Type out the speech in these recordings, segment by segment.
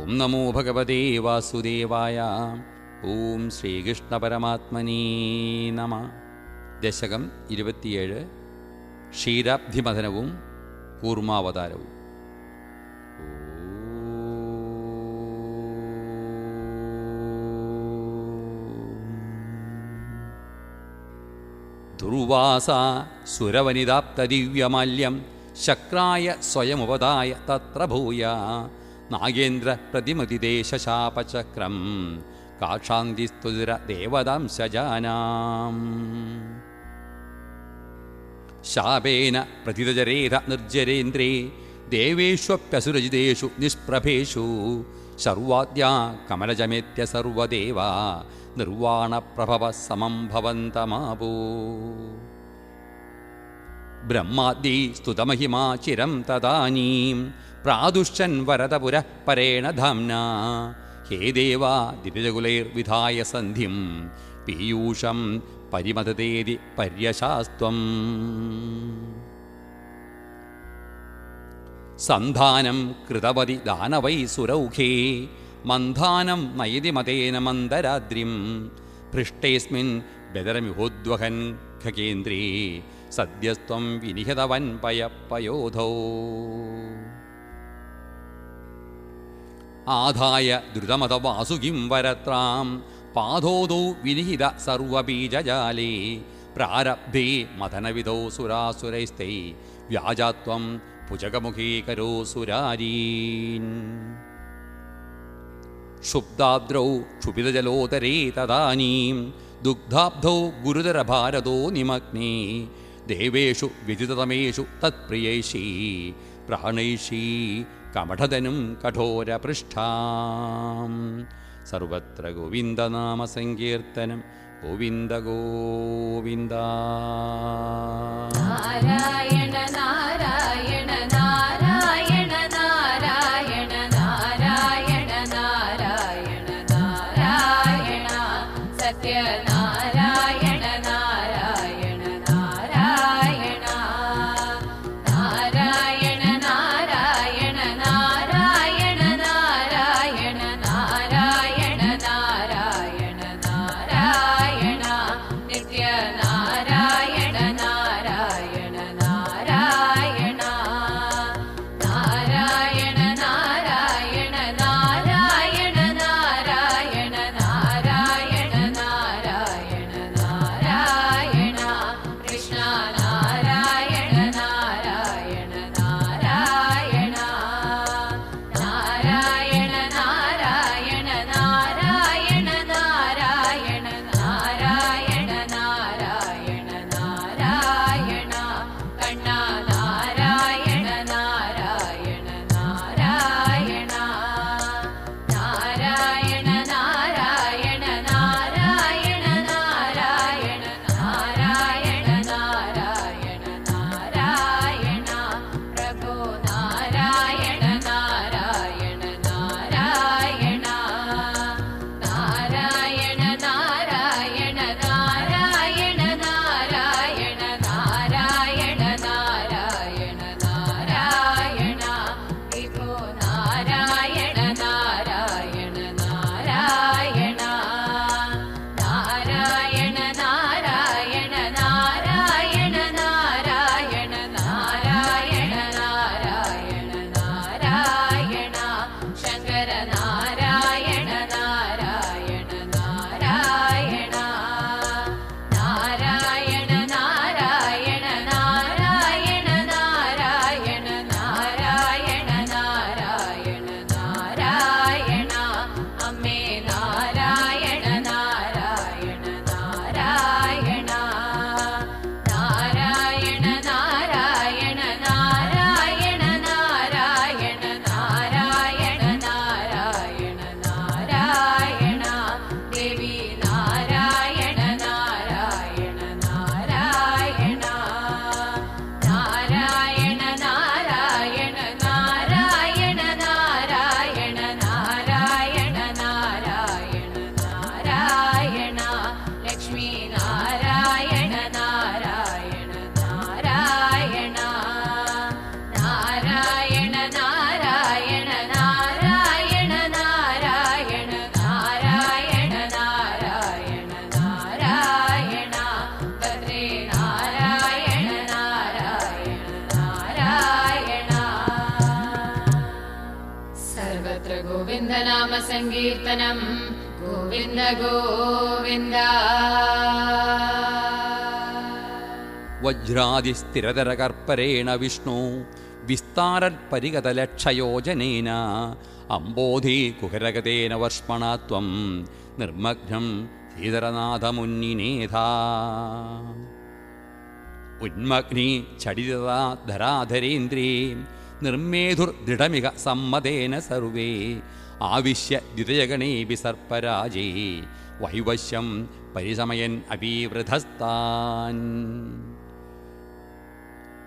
ഓം നമോ ഭഗവതേ വാസുദേവായ. ഓം ശ്രീകൃഷ്ണ പരമാത്മനീ നമ. ദശകം ഇരുപത്തിയേഴ്. ക്ഷീരാബ്ധിമഥനവും കൂർമാവതാരവും. ദുർവാസ സുരവനിതാപ്തദിവ്യമാല്യം ശക്രായ സ്വയമുപതായ തത്ര ഭൂയ നാഗേന്ദ്ര പ്രതിമതിദേശാപചക്രം കാക്ഷാന്തിസ്തുതിര ദേവതാംശജാനാം ശാപേന പ്രതിതജരേത നിർജരേന്ദ്രേ ദേവേഷ്വപ്യസുരജിതേഷു നിഷ്പ്രഭേഷു. സർവാദ്യാ കമലജമേത്യ സർവദേവ നിർവാണപ്രഭവ സമം ഭവന്തമാപോ. ബ്രഹ്മാദ്യൈ സ്തുതമഹിമാ ചിരം തദാനീം. പ്രാദുഷ്യൻ വരതപുര പരേണ ധാംന. ഹേ ദേവാ ദിവിജകുലൈർവിധായ സന്ധിം പീയൂഷം പരിമതതേതി പര്യശാസ്ത്വം. സന്ധാനം കൃതവതി ദാനവൈ സുരൗഖേ. മന്ധാനം നയതി മതേന മന്ദരാദ്രിം. പൃഷ്ടേസ്മിൻ ബദരമിഹോദ്വഹൻ ഖകേന്ദ്രേ സദ്യസ്ത്വം വിനിഹിതവൻ പയപ്പയോധോ ആദായ ദ്രുതമത വാസുകിം വരത്രാം. പാദോദൗ വിനിഹിത സർവബീജജാലേ. പ്രാരബ്ധേ മഥനവിധോ സുരാസുരൈസ്തൈ. വ്യാജാത്വം ഭുജകമുഖീകരോ സുരാരീൻ. ക്ഷുബ്ദാദ്രൗ ക്ഷുഭിതജലോതരേ തദാനീം. ദുഗ്ധാബ്ധൗ ഗുരുതരഭാരതോ നിമഗ്നേ. ദേവേഷു വിദിതതമേഷു തത്പ്രിയൈഷീ പ്രാണൈഷീ കമഠതനും കഠോരപൃഷ്ഠാം. സർവത്ര ഗോവിന്ദനാമസങ്കീർത്തനം ഗോവിന്ദ ഗോവിന്ദ. സങ്കീർത്തനം ഗോവിന്ദ ഗോവിന്ദ. വജ്രാതിസ്ഥിരതരകർപ്പരേണ വിഷ്ണു വിസ്താരപരിഗതലക്ഷയോജനേന അംബോധി കുഹരഗതേന വർഷ്മണാ ത്വം നിർമ്മഗ്നം ശ്രീധരനാഥമുന്നിനേധാ ഉന്മഗ്നി ചടിതധരാധരേന്ദ്രേ നിർമ്മേധുർദൃഢമിക സമ്മതേന സർവേ ആവിശ്യ ദ്വിതയഗണേപി സർപ്പരാജേ. വൈവശ്യം പരിസമയൻ അപീവൃധസ്താൻ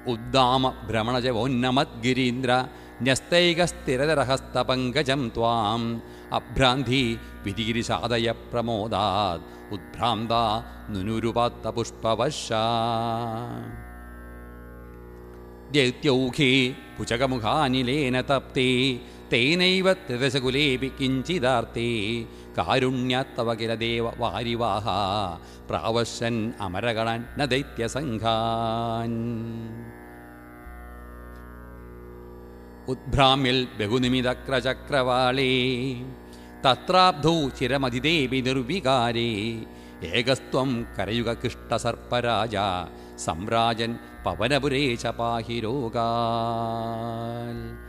ഉദ്ദാമ ഭ്രമണജവോന്നമദ്ഗിരീന്ദ്ര ന്യസ്തൈകസ്ഥിരതരഹസ്തപങ്കജം ത്വാം. അഭ്രാന്തി വിധിഗിരിശാദയ പ്രമോദാത് ഉദ്ഭ്രാന്ത നുനുരുപാത്ത പുഷ്പവശ ദൈത്യൗഖേ ഭുജകമുഖാനിലേന തപ്തേ. തേനൈവ ത്രിദശകുലേപി കിഞ്ചിദാർത്തേ കാരുണ്യത്തവ കില ദേവ വാരിവാഹ. പ്രാവശ്യൻ അമരകണൻ ന ദൈത്യസംഘാൻ. ഉദ്ഭ്രാമ്യൽ ബഹുനിമിതക്രചക്രവാളേ. തത്രാബ്ധൗ ചിരമതിദേവി നിർവികാരേ. ഏകസ്ത്വം കരയുഗകൃഷ്ടസർപ്പരാജ സംരാജൻ പവനപുരേ ച പാഹി രോഗാൽ.